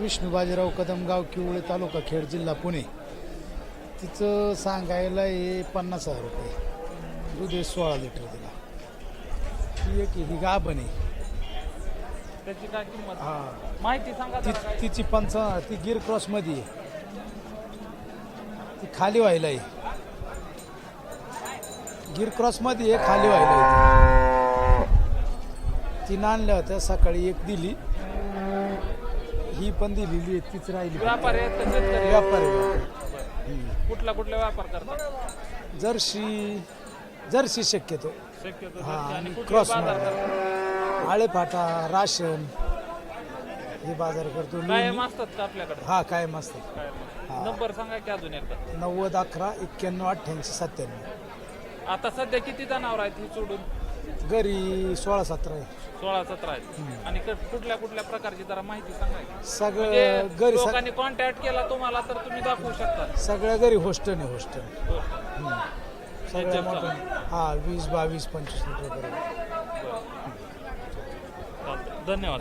विष्णू बाजीराव कदम गाव किवळे तालुका खेड जिल्हा पुणे. तिचं सांगायला हे पन्नास हजार रुपये. दूध आहे सोळा लिटर तिला ती एक ही गाभण आहे. त्याची काय किंमत? हा. माहिती सांगा ती जरा काय. तिची पंचावन्न ती गिर क्रॉसमध्ये आहे. ती खाली व्हायला आहे. गिर क्रॉसमध्ये आहे खाली व्हायला आहे. ती. ती आणल्या होत्या सकाळी एक दिली. ही पण दिलेली आहे तीच राहिली. व्यापारी आहेत का शेतकरी आहेत? व्यापारी व्यापारी. कुठला कुठला व्यापार करतात? जर्शी जर्शी शक्यतो. शक्यतो हा, आणि आणि कुठले क्रॉस बाजार माल. करतात? आळेफाटा राशन हे बाजार करतो. कायम. असतात का आपल्याकडे? हा कायम असतात. कायम नंबर सांगा की अजून एकदा. नव्वद अकरा एक्क्याण्णव अठ्ठ्याऐंशी सत्त्याण्णव. आता सध्या किती जनावर आहेत ही सोडून? घरी सोळा सतरा आहे. सोळा सतरा आहेत. आणि क- कुठल्या कुठल्या प्रकारची जरा माहिती सांगा की. सगळं म्हणजे घरी सग- लोकांनी कॉन्टॅक्ट केला तुम्हाला तर तुम्ही दाखवू शकता. सगळ्या घरी हॉस्टेल आहे हॉस्टेल सगळ्या हा वीस बावीस पंचवीस लिटर पर्यंत चालतंय. धन्यवाद.